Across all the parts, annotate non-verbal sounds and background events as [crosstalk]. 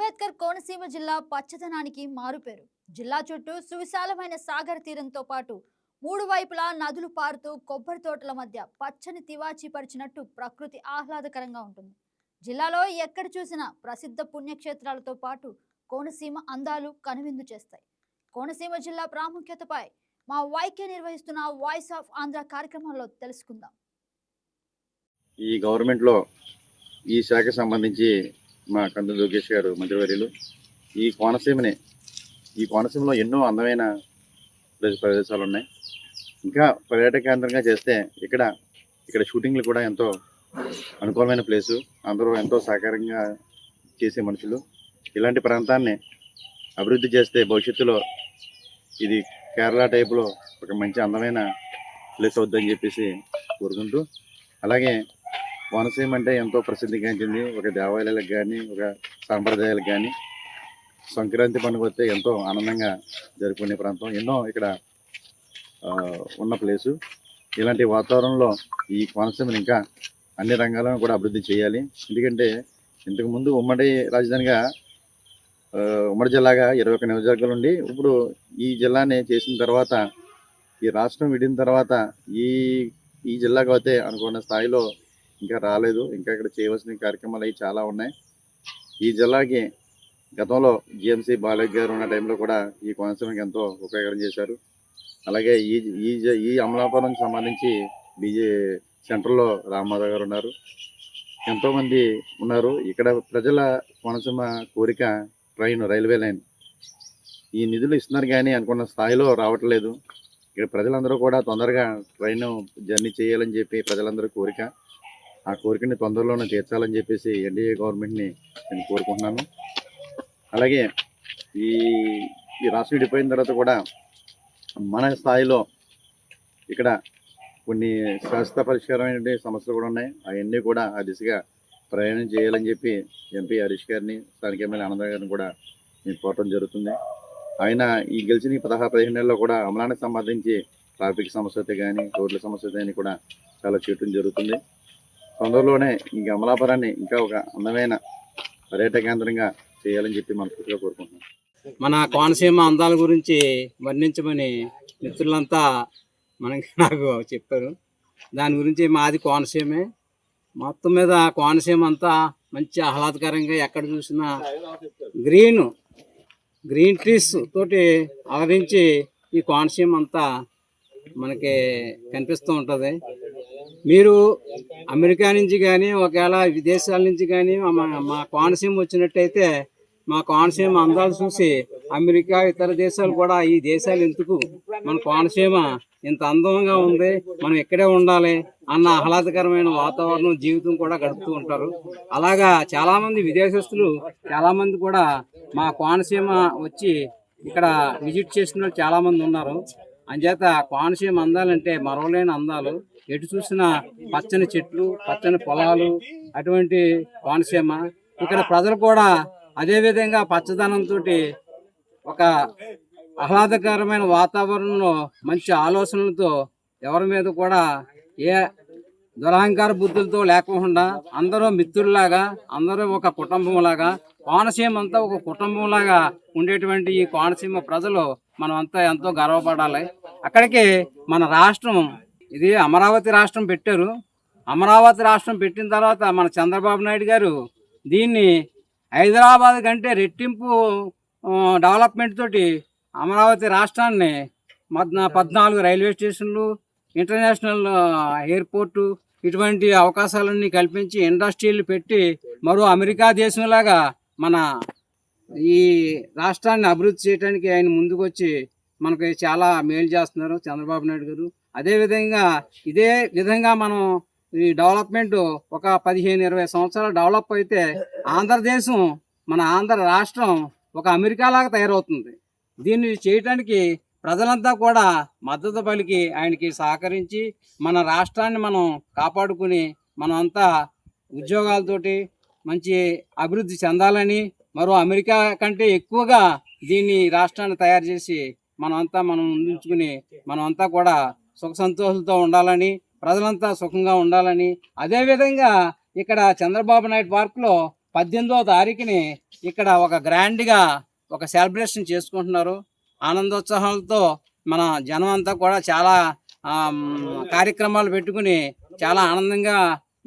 అంబేద్కర్ కోనసీమ జిల్లా పచ్చదనానికి మారుపేరు. జిల్లా చుట్టూ సువిశాలమైన సాగర్ తీరంతో పాటు మూడు వైపులా నదులు పారుతూ కొబ్బరి తోటల మధ్య పచ్చని తివాచి పరిచినట్టు ప్రకృతి ఆహ్లాదకరంగా ఉంటుంది. జిల్లాలో ఎక్కడ చూసినా ప్రసిద్ధ పుణ్యక్షేత్రాలతో పాటు కోనసీమ అందాలు కనువిందు చేస్తాయి. కోనసీమ జిల్లా ప్రాముఖ్యతపై మా వైకే నిర్వహిస్తున్న వాయిస్ ఆఫ్ ఆంధ్ర కార్యక్రమంలో తెలుసుకుందాం. ఈ గవర్నమెంట్లో ఈ శాఖ సంబంధించి మా కందు లోకేష్ గారు మంత్రివర్యులు ఈ కోనసీమని ఈ కోనసీమలో ఎన్నో అందమైన ప్రదేశాలు ఉన్నాయి ఇంకా పర్యాటక కేంద్రంగా చేస్తే ఇక్కడ ఇక్కడ షూటింగ్లు కూడా ఎంతో అనుకూలమైన ప్లేసు. అందరూ ఎంతో సహకారంగా చేసే మనుషులు. ఇలాంటి ప్రాంతాన్ని అభివృద్ధి చేస్తే భవిష్యత్తులో ఇది కేరళ టైపులో ఒక మంచి అందమైన ప్లేస్ అవుద్దని చెప్పేసి కోరుకుంటూ అలాగే కోనసీమ అంటే ఎంతో ప్రసిద్ధిగాంచింది. ఒక దేవాలయాలకు కానీ ఒక సాంప్రదాయాలకు కానీ సంక్రాంతి పండుగ వస్తే ఎంతో ఆనందంగా జరుపుకునే ప్రాంతం. ఎన్నో ఇక్కడ ఉన్న ప్లేసు. ఇలాంటి వాతావరణంలో ఈ కోనసీమను ఇంకా అన్ని రంగాలను కూడా అభివృద్ధి చేయాలి. ఎందుకంటే ఇంతకుముందు ఉమ్మడి రాజధానిగా ఉమ్మడి జిల్లాగా ఇరవై ఒక్క నియోజకవర్గాలు ఉండి ఇప్పుడు ఈ జిల్లాని చేసిన తర్వాత ఈ రాష్ట్రం విడిన తర్వాత ఈ ఈ జిల్లాకు అయితే అనుకున్న స్థాయిలో ఇంకా రాలేదు. ఇంకా ఇక్కడ చేయవలసిన కార్యక్రమాలు అవి చాలా ఉన్నాయి. ఈ జిల్లాకి గతంలో జిఎంసీ బాలయ్య గారు ఉన్న టైంలో కూడా ఈ కోనసీమకి ఎంతో ఉపయోగం చేశారు. అలాగే ఈ ఈ జ- ఈ అమలాపురం సంబంధించి బీజే సెంటర్లో రామారావు గారు ఉన్నారు. ఎంతోమంది ఉన్నారు. ఇక్కడ ప్రజల కోనసీమ కోరిక ట్రైన్ రైల్వే లైన్. ఈ నిధులు ఇస్తున్నారు కానీ అనుకున్న స్థాయిలో రావట్లేదు. ఇక్కడ ప్రజలందరూ కూడా తొందరగా ట్రైన్ జర్నీ చేయాలని చెప్పి ప్రజలందరూ కోరిక. ఆ కోరికని తొందరలోనే తీర్చాలని చెప్పేసి ఎన్డీఏ గవర్నమెంట్ని నేను కోరుకుంటున్నాను. అలాగే ఈ ఈ రాష్ట్రం విడిపోయిన తర్వాత కూడా మన స్థాయిలో ఇక్కడ కొన్ని శాశ్వత పరిష్కారమైన సమస్యలు కూడా ఉన్నాయి. అవన్నీ కూడా ఆ దిశగా ప్రయాణం చేయాలని చెప్పి ఎంపీ హరీష్ గారిని స్థానిక ఎమ్మెల్యే ఆనంద గారిని కూడా నేను కోరటం జరుగుతుంది. ఆయన ఈ గెలిచిన ఈ పదహారు పదిహేను నెలల్లో కూడా అమలానికి సంబంధించి ట్రాఫిక్ సమస్యతో కానీ రోడ్ల సమస్యతో కానీ కూడా చాలా చేయటం జరుగుతుంది. తొందరలోనే ఈ అమలాపురాన్ని ఇంకా ఒక అందమైన పర్యాటక కేంద్రంగా చేయాలని చెప్పి మనస్ఫూర్తిగా కోరుకుంటున్నాం. మన కోనసీమ అందాల గురించి వర్ణించమని మిత్రులంతా మనకి [laughs] నాకు చెప్పారు. దాని గురించి మాది కోనసీమే. మొత్తం మీద కోనసీమ అంతా మంచి ఆహ్లాదకరంగా ఎక్కడ చూసినా గ్రీన్ గ్రీన్ ట్రీస్ తోటి ఆవరించి ఈ కోనసీమ అంతా మనకి కనిపిస్తూ ఉంటుంది. మీరు అమెరికా నుంచి కానీ ఒకవేళ విదేశాల నుంచి కానీ మా కోనసీమ వచ్చినట్టయితే మా కోనసీమ అందాలు చూసి అమెరికా ఇతర దేశాలు కూడా ఈ దేశాలు ఎందుకు? మన కోనసీమ ఇంత అందంగా ఉంది మనం ఇక్కడే ఉండాలి అన్న ఆహ్లాదకరమైన వాతావరణం జీవితం కూడా గడుపుతూ ఉంటారు. అలాగా చాలామంది విదేశస్తులు చాలామంది కూడా మా కోనసీమ వచ్చి ఇక్కడ విజిట్ చేసిన వాళ్ళు చాలామంది ఉన్నారు. అంచేత కోనసీమ అందాలంటే మరవలేని అందాలు. ఎటు చూసినా పచ్చని చెట్లు పచ్చని పొలాలు అటువంటి కోనసీమ. ఇక్కడ ప్రజలు కూడా అదే విధంగా పచ్చదనంతో ఒక ఆహ్లాదకరమైన వాతావరణంలో మంచి ఆలోచనలతో ఎవరి మీద కూడా ఏ దురహంకార బుద్ధులతో లేకుండా అందరూ మిత్రుల్లాగా అందరూ ఒక కుటుంబంలాగా కోనసీమ అంతా ఒక కుటుంబంలాగా ఉండేటువంటి ఈ కోనసీమ ప్రజలు మనం అంతా ఎంతో గర్వపడాలి. అక్కడికి మన రాష్ట్రం ఇది అమరావతి రాష్ట్రం పెట్టారు. అమరావతి రాష్ట్రం పెట్టిన తర్వాత మన చంద్రబాబు నాయుడు గారు దీన్ని హైదరాబాద్ కంటే రెట్టింపు డెవలప్మెంట్ తోటి అమరావతి రాష్ట్రాన్ని పద్నాలుగు రైల్వే స్టేషన్లు ఇంటర్నేషనల్ ఎయిర్పోర్టు ఇటువంటి అవకాశాలన్నీ కల్పించి ఇండస్ట్రీలు పెట్టి మరో అమెరికా దేశంలాగా మన ఈ రాష్ట్రాన్ని అభివృద్ధి చేయడానికి ఆయన ముందుకు వచ్చి మనకి చాలా మేలు చేస్తున్నారు చంద్రబాబు నాయుడు గారు. అదేవిధంగా ఇదే విధంగా మనం ఈ డెవలప్మెంట్ ఒక పదిహేను ఇరవై సంవత్సరాలు డెవలప్ అయితే ఆంధ్రదేశం మన ఆంధ్ర రాష్ట్రం ఒక అమెరికా లాగా తయారవుతుంది. దీన్ని చేయటానికి ప్రజలంతా కూడా మద్దతు పలికి ఆయనకి సహకరించి మన రాష్ట్రాన్ని మనం కాపాడుకుని మనమంతా ఉద్యోగాలతోటి మంచి అభివృద్ధి చెందాలని మరో అమెరికా కంటే ఎక్కువగా దీన్ని రాష్ట్రాన్ని తయారు చేసి మనమంతా మనం ముందుంచుకుని మనమంతా కూడా సుఖ సంతోషాలతో ఉండాలని ప్రజలంతా సుఖంగా ఉండాలని. అదేవిధంగా ఇక్కడ చంద్రబాబు నాయుడు పార్క్లో పద్దెనిమిదో తారీఖుని ఇక్కడ ఒక గ్రాండ్గా ఒక సెలబ్రేషన్ చేసుకుంటున్నారు. ఆనందోత్సాహాలతో మన జనం అంతా కూడా చాలా కార్యక్రమాలు పెట్టుకుని చాలా ఆనందంగా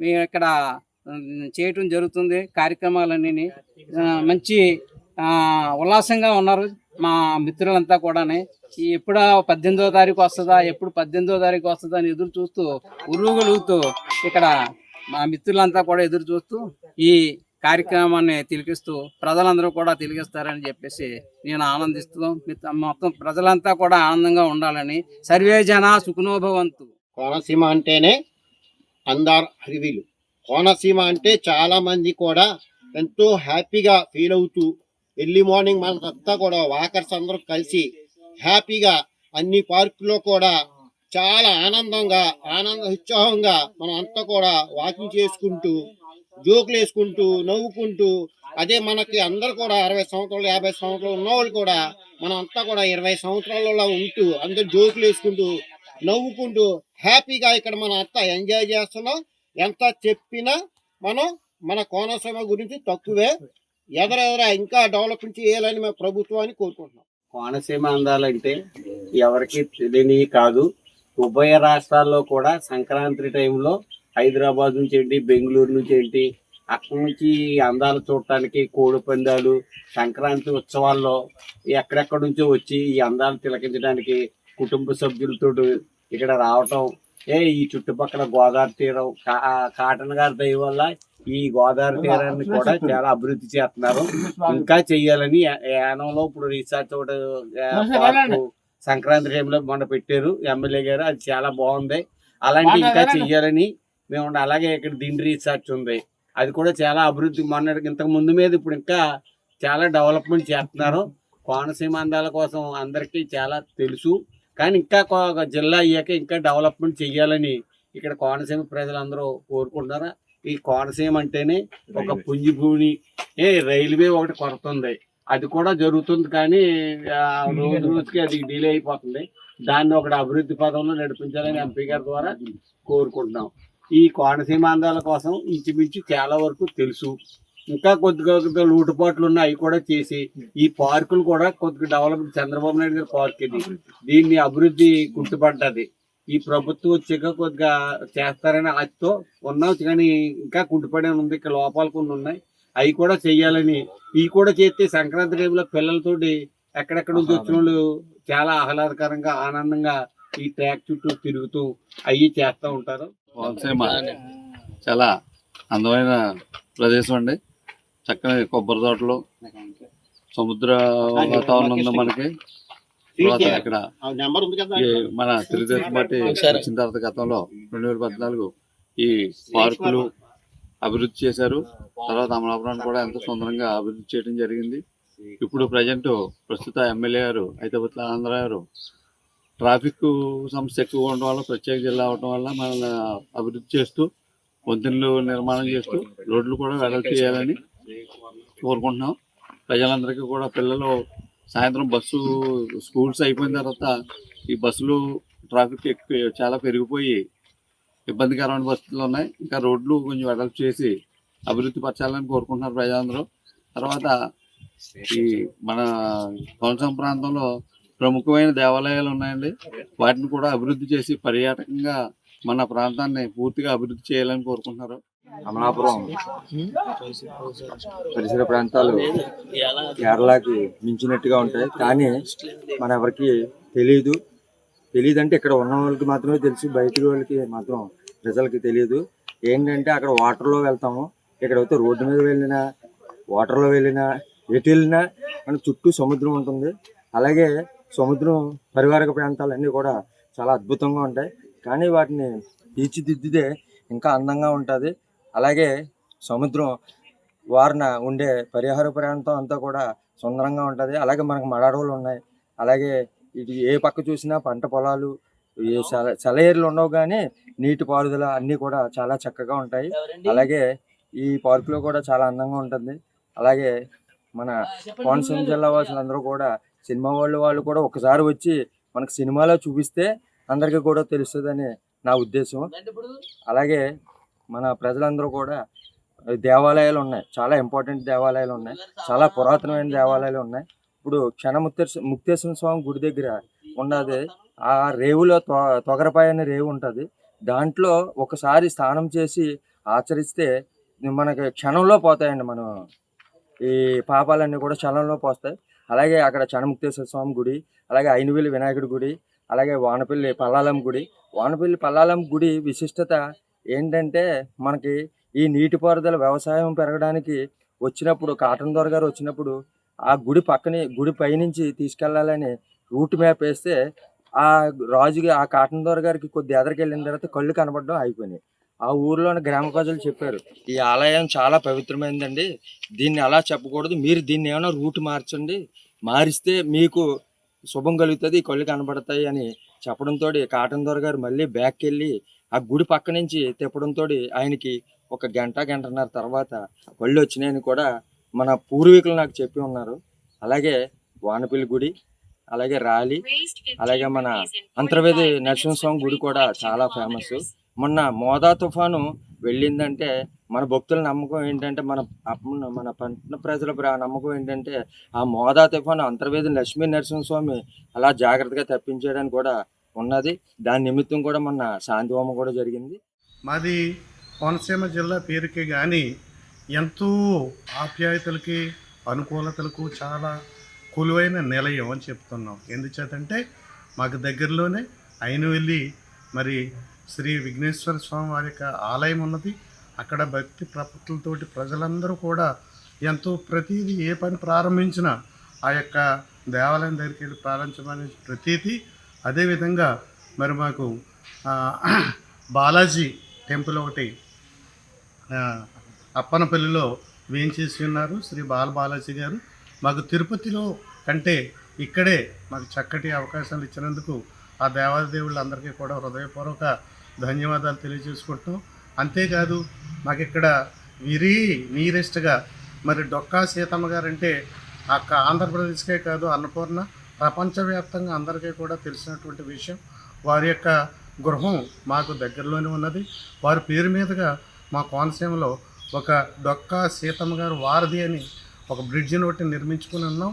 మేము ఇక్కడ చేయటం జరుగుతుంది కార్యక్రమాలన్నీ మంచి ఉల్లాసంగా ఉన్నారు మా మిత్రులంతా కూడా ఎప్పుడా పద్దెనిమిదో తారీఖు వస్తుందా ఎప్పుడు పద్దెనిమిదో తారీఖు వస్తుందా అని ఎదురు చూస్తూ ఉరుగలుగుతూ ఇక్కడ మా మిత్రులంతా కూడా ఎదురు చూస్తూ ఈ కార్యక్రమాన్ని తిలకిస్తూ ప్రజలందరూ కూడా తిలకిస్తారని చెప్పేసి నేను ఆనందిస్తూ మిత్త- మొత్తం ప్రజలంతా కూడా ఆనందంగా ఉండాలని సర్వే జన సుఖనోభవంతు. కోనసీమ అంటేనే అందార్ అరివిలు. కోనసీమ అంటే చాలా మంది కూడా ఎంతో హ్యాపీగా ఫీల్ అవుతూ ఎర్లీ మార్నింగ్ మనకంతా కూడా వాకర్స్ అందరూ కలిసి హ్యాపీగా అన్ని పార్కులో కూడా చాలా ఆనందంగా ఆనంద ఉత్సాహంగా మనం అంతా కూడా వాకింగ్ చేసుకుంటూ జోకులు వేసుకుంటూ నవ్వుకుంటూ అదే మనకి అందరు కూడా అరవై సంవత్సరాలు యాభై సంవత్సరాలు ఉన్నవాళ్ళు కూడా మనం అంతా కూడా ఇరవై సంవత్సరాలలో ఉంటూ అందరు జోకులు వేసుకుంటూ నవ్వుకుంటూ హ్యాపీగా ఇక్కడ మనం అంతా ఎంజాయ్ చేస్తున్నాం. ఎంత చెప్పినా మనం మన కోనసీమ గురించి తక్కువే. ఎదరెదర ఇంకా డెవలప్మెంట్ చేయాలని మేము ప్రభుత్వాన్ని కోరుకుంటున్నాం. కోనసీమ అందాలంటే ఎవరికి తెలియని కాదు. ఉభయ రాష్ట్రాల్లో కూడా సంక్రాంతి టైంలో హైదరాబాద్ నుంచి ఏంటి బెంగళూరు నుంచి ఏంటి అక్కడి నుంచి ఈ అందాలు చూడటానికి కోడి పందాలు సంక్రాంతి ఉత్సవాల్లో ఎక్కడెక్కడి నుంచో వచ్చి ఈ అందాలు తిలకించడానికి కుటుంబ సభ్యులతో ఇక్కడ రావటం ఏ ఈ చుట్టుపక్కల గోదావరి తీరం కా- కాటన్ గారి దయ వల్ల ఈ గోదావరి తీరాన్ని కూడా చాలా అభివృద్ధి చేస్తున్నారు. ఇంకా చెయ్యాలని యా- యానంలో ఇప్పుడు రీసార్ట్ ఒకటి సంక్రాంతి టైంలో మొన్న పెట్టారు ఎమ్మెల్యే గారు. అది చాలా బాగుంది. అలాంటి ఇంకా చెయ్యాలని మేము అలాగే ఇక్కడ దిండి రీసార్ట్ ఉంది. అది కూడా చాలా అభివృద్ధి. మొన్న ఇంతకు ముందు మీద ఇప్పుడు ఇంకా చాలా డెవలప్మెంట్ చేస్తున్నారు. కోనసీమ అందాల కోసం అందరికీ చాలా తెలుసు. కానీ ఇంకా జిల్లా అయ్యాక ఇంకా డెవలప్మెంట్ చెయ్యాలని ఇక్కడ కోనసీమ ప్రజలందరూ కోరుకుంటున్నారు. ఈ కోనసీమ అంటేనే ఒక పుంజి భూమి ఏ రైల్వే ఒకటి కొరత ఉంది అది కూడా జరుగుతుంది కానీ రోజు రోజుకి అది డిలే అయిపోతుంది. దాన్ని ఒకటి అభివృద్ధి పదంలో నడిపించాలని ఎంపీ గారి ద్వారా కోరుకుంటున్నాం. ఈ కోనసీమ అందాల కోసం ఇంచుమించు చాలా వరకు తెలుసు. ఇంకా కొద్దిగా కొద్దిగా లూటుపాట్లు ఉన్నాయి అవి కూడా చేసి. ఈ పార్కులు కూడా కొద్దిగా డెవలప్మెంట్ చంద్రబాబు నాయుడు గారి పార్క్ ఇది. దీన్ని అభివృద్ధి గుర్తుపడ్డది. ఈ ప్రభుత్వం వచ్చాక కొద్దిగా చేస్తారని ఆశతో ఉన్నాం. కానీ ఇంకా కుంటుపడే ఉంది. ఇంకా లోపాలు కొన్ని ఉన్నాయి. అవి కూడా చెయ్యాలని ఇవి కూడా చేస్తే సంక్రాంతి టైంలో పిల్లలతోటి ఎక్కడెక్కడ నుంచి వచ్చిన వాళ్ళు చాలా ఆహ్లాదకరంగా ఆనందంగా ఈ ట్రాక్ చుట్టూ తిరుగుతూ అవి చేస్తూ ఉంటారు. చాలా అందమైన ప్రదేశం అండి. చక్కని కొబ్బరి తోటలు సముద్ర వాతావరణం ఉంది మనకి. ఇక్కడ మన తెలుగుదేశం పార్టీ వచ్చిన తర్వాత గతంలో రెండు వేల పద్నాలుగు ఈ పార్కులు అభివృద్ధి చేశారు. తర్వాత అమలాపురాన్ని కూడా ఎంతో సుందరంగా అభివృద్ధి చేయడం జరిగింది. ఇప్పుడు ప్రజెంట్ ప్రస్తుత ఎమ్మెల్యే గారు అయితేపట్ల ఆంధ్ర గారు ట్రాఫిక్ సమస్య ఎక్కువ ఉండడం వల్ల ప్రత్యేక జిల్లా అవడం వల్ల మన అభివృద్ధి చేస్తూ వంతెనలు నిర్మాణం చేస్తూ రోడ్లు కూడా వెడల్పు చేయాలని కోరుకుంటున్నాం. ప్రజలందరికీ కూడా పిల్లలు సాయంత్రం బస్సు స్కూల్స్ అయిపోయిన తర్వాత ఈ బస్సులు ట్రాఫిక్ ఎక్కువ చాలా పెరిగిపోయి ఇబ్బందికరమైన పరిస్థితులు ఉన్నాయి. ఇంకా రోడ్లు కొంచెం వెడల్పు చేసి అభివృద్ధి పరచాలని కోరుకుంటున్నారు ప్రజలందరూ. తర్వాత ఈ మన కోనసీమ ప్రాంతంలో ప్రముఖమైన దేవాలయాలు ఉన్నాయండి. వాటిని కూడా అభివృద్ధి చేసి పర్యాటకంగా మన ప్రాంతాన్ని పూర్తిగా అభివృద్ధి చేయాలని కోరుకుంటున్నారు. అమలాపురం పరిసర ప్రాంతాలు కేరళకి మించినట్టుగా ఉంటాయి. కానీ మన ఎవరికి తెలియదు తెలియదు అంటే ఇక్కడ ఉన్న వాళ్ళకి మాత్రమే తెలుసు. బయట వాళ్ళకి మాత్రం ప్రజలకి తెలియదు ఏంటంటే అక్కడ వాటర్లో వెళ్తాము. ఇక్కడ అయితే రోడ్డు మీద వెళ్ళినా వాటర్లో వెళ్ళినా ఎటు వెళ్ళినా మన చుట్టూ సముద్రం ఉంటుంది. అలాగే సముద్రం పరివారక ప్రాంతాలన్నీ కూడా చాలా అద్భుతంగా ఉంటాయి. కానీ వాటిని తీర్చిదిద్దితే ఇంకా అందంగా ఉంటుంది. అలాగే సముద్రం వారిన ఉండే పరిహార ప్రాంతం అంతా కూడా సుందరంగా ఉంటుంది. అలాగే మనకు మడాడవులు ఉన్నాయి. అలాగే ఇది ఏ పక్క చూసినా పంట పొలాలు సెలయేర్లు ఉండవు కానీ నీటి పారుదల అన్నీ కూడా చాలా చక్కగా ఉంటాయి. అలాగే ఈ పార్కులో కూడా చాలా అందంగా ఉంటుంది. అలాగే మన కోనసీమ జిల్లా వాసులందరూ కూడా సినిమా వాళ్ళు వాళ్ళు కూడా ఒకసారి వచ్చి మనకు సినిమాలో చూపిస్తే అందరికీ కూడా తెలుస్తుందని నా ఉద్దేశం. అలాగే మన ప్రజలందరూ కూడా దేవాలయాలు ఉన్నాయి. చాలా ఇంపార్టెంట్ దేవాలయాలు ఉన్నాయి. చాలా పురాతనమైన దేవాలయాలు ఉన్నాయి. ఇప్పుడు క్షణ ముక్తేశ్వర స్వామి గుడి దగ్గర ఉన్నది. ఆ రేవులో తొగరపాయ అనే రేవు ఉంటుంది. దాంట్లో ఒకసారి స్నానం చేసి ఆచరిస్తే మనకి క్షణంలో పోతాయండి మనం. ఈ పాపాలన్నీ కూడా క్షణంలో పోస్తాయి. అలాగే అక్కడ చనముక్తేశ్వర స్వామి గుడి అలాగే ఐనవేలి వినాయకుడి గుడి అలాగే వానపల్లి పల్లాలం గుడి. వానపల్లి పల్లాలం గుడి విశిష్టత ఏంటంటే మనకి ఈ నీటిపారుదల వ్యవసాయం పెరగడానికి వచ్చినప్పుడు కాటన్ దొర గారు వచ్చినప్పుడు ఆ గుడి పక్కనే గుడి పైనుంచి తీసుకెళ్ళాలని రూట్ మ్యాప్ వేస్తే ఆ రాజుకి ఆ కాటన్ దొర గారికి కొద్ది ఎదరికి వెళ్ళిన తర్వాత కళ్ళు కనబడడం అయిపోయినాయి ఆ ఊర్లోని గ్రామ ప్రజలు చెప్పారు ఈ ఆలయం చాలా పవిత్రమైందండి. దీన్ని అలా చెప్పకూడదు? మీరు దీన్ని ఏమైనా రూట్ మార్చండి. మారిస్తే మీకు శుభం కలుగుతుంది కళ్ళు కనబడతాయి అని చెప్పడంతో కాటన్ దొర గారు మళ్ళీ బ్యాక్ వెళ్ళి ఆ గుడి పక్క నుంచి తిప్పడంతో ఆయనకి ఒక గంట గంటన్నర తర్వాత కళ్ళు వచ్చినాయని కూడా మన పూర్వీకులు నాకు చెప్పి ఉన్నారు. అలాగే వానపల్లి గుడి అలాగే రాలి అలాగే మన అంతర్వేది నరసింహస్వామి గుడి కూడా చాలా ఫేమస్ మొన్న మోదా తుఫాను వెళ్ళిందంటే మన భక్తుల నమ్మకం ఏంటంటే మన మన పట్టణ ప్రజల నమ్మకం ఏంటంటే ఆ మోదా తుఫాను అంతర్వేది లక్ష్మీ నరసింహస్వామి అలా జాగ్రత్తగా తప్పించేయడానికి కూడా ఉన్నది. దాని నిమిత్తం కూడా మొన్న శాంతి హోమం కూడా జరిగింది. మాది కోనసీమ జిల్లా పేరుకే కానీ ఎంతో ఆప్యాయతలకి అనుకూలతలకు చాలా కొలువైన నిలయం అని చెప్తున్నాం. ఎందుచేతంటే మాకు దగ్గరలోనే అయినవెల్లి మరి శ్రీ విఘ్నేశ్వర స్వామి వారి యొక్క ఆలయం ఉన్నది. అక్కడ భక్తి ప్రపత్తులతోటి ప్రజలందరూ కూడా ఎంతో ప్రతీది ఏ పని ప్రారంభించినా ఆ యొక్క దేవాలయం దగ్గరికి వెళ్ళి ప్రారంభించమనే ప్రతీది అదేవిధంగా మరి మాకు బాలాజీ టెంపుల్ ఒకటి అప్పనపల్లిలో వేయించేసి ఉన్నారు శ్రీ బాల బాలాజీ గారు. మాకు తిరుపతిలో కంటే ఇక్కడే మాకు చక్కటి అవకాశాలు ఇచ్చినందుకు ఆ దేవాదేవుళ్ళందరికీ కూడా హృదయపూర్వక ధన్యవాదాలు తెలియజేసుకుంటాం అంతేకాదు మాకు ఇక్కడ విరీ నీరెస్ట్గా మరి డొక్కా సీతమ్మ గారంటే అక్క ఆంధ్రప్రదేశ్కే కాదు అన్నపూర్ణ ప్రపంచవ్యాప్తంగా అందరికీ కూడా తెలిసినటువంటి విషయం వారి యొక్క గృహం మాకు దగ్గరలోనే ఉన్నది. వారి పేరు మీదుగా మా కోనసీమలో ఒక డొక్కా సీతమ్మ గారు వారధి అని ఒక బ్రిడ్జిని ఒకటి నిర్మించుకుని ఉన్నాం.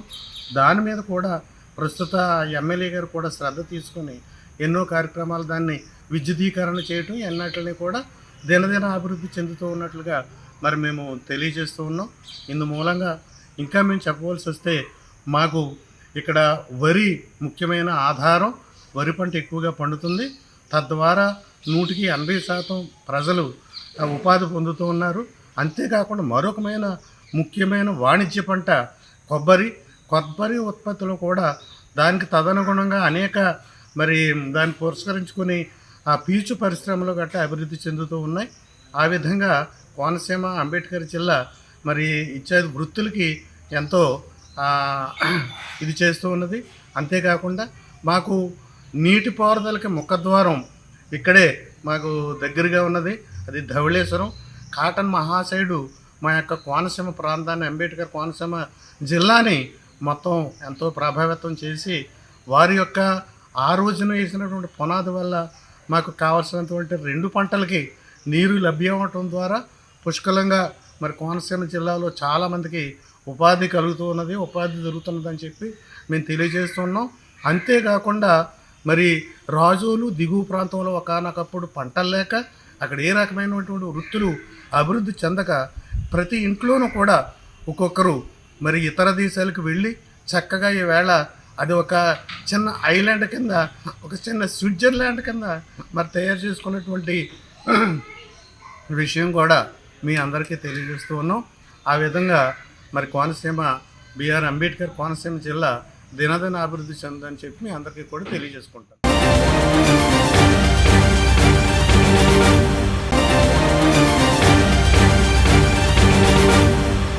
దాని మీద కూడా ప్రస్తుత ఎమ్మెల్యే గారు కూడా శ్రద్ధ తీసుకొని ఎన్నో కార్యక్రమాలు దాన్ని విద్యుదీకరణ చేయటం ఎన్నట్లని కూడా దినదిన అభివృద్ధి చెందుతూ ఉన్నట్లుగా మరి మేము తెలియజేస్తూ ఉన్నాం. ఇందు మూలంగా ఇంకా మేము చెప్పవలసి వస్తే మాకు ఇక్కడ వరి ముఖ్యమైన ఆధారం వరి పంట ఎక్కువగా పండుతుంది. తద్వారా నూటికి ఎనభై శాతం ప్రజలు ఉపాధి పొందుతూ ఉన్నారు. అంతేకాకుండా మరొకమైన ముఖ్యమైన వాణిజ్య పంట కొబ్బరి. కొబ్బరి ఉత్పత్తులు కూడా దానికి తదనుగుణంగా అనేక మరి దాన్ని పురస్కరించుకొని ఆ పీచు పరిశ్రమలు గట్రా అభివృద్ధి చెందుతూ ఉన్నాయి. ఆ విధంగా కోనసీమ అంబేద్కర్ జిల్లా మరి ఇచ్చే వృత్తులకి ఎంతో ఇది చేస్తూ ఉన్నది. అంతేకాకుండా మాకు నీటిపారుదలకి ముఖద్వారం ఇక్కడే మాకు దగ్గరగా ఉన్నది. అది ధవళేశ్వరం. కాటన్ మహాశయుడు మా యొక్క కోనసీమ ప్రాంతాన్ని అంబేద్కర్ కోనసీమ జిల్లాని మొత్తం ఎంతో ప్రభావితం చేసి వారి యొక్క ఆ రోజున వేసినటువంటి పునాది వల్ల మాకు కావాల్సినటువంటి రెండు పంటలకి నీరు లభ్యం అవటం ద్వారా పుష్కలంగా మరి కోనసీమ జిల్లాలో చాలామందికి ఉపాధి కలుగుతున్నది ఉపాధి దొరుకుతున్నదని చెప్పి మేము తెలియజేస్తున్నాం. అంతేకాకుండా మరి రాజులు దిగువ ప్రాంతంలో ఒకనొకప్పుడు పంటలు లేక అక్కడ ఏ రకమైనటువంటి వృత్తులు అభివృద్ధి చెందక ప్రతి ఇంట్లోనూ కూడా ఒక్కొక్కరు మరి ఇతర దేశాలకు వెళ్ళి చక్కగా ఈవేళ అది ఒక చిన్న ఐలాండ్ కింద ఒక చిన్న స్విట్జర్లాండ్ కింద మరి తయారు చేసుకున్నటువంటి విషయం కూడా మీ అందరికీ తెలియజేస్తూ ఉన్నాం. ఆ విధంగా మరి కోనసీమ బీఆర్ అంబేద్కర్ కోనసీమ జిల్లా దినదిన అభివృద్ధి చెందని చెప్పి మీ అందరికీ కూడా తెలియజేసుకుంటాను.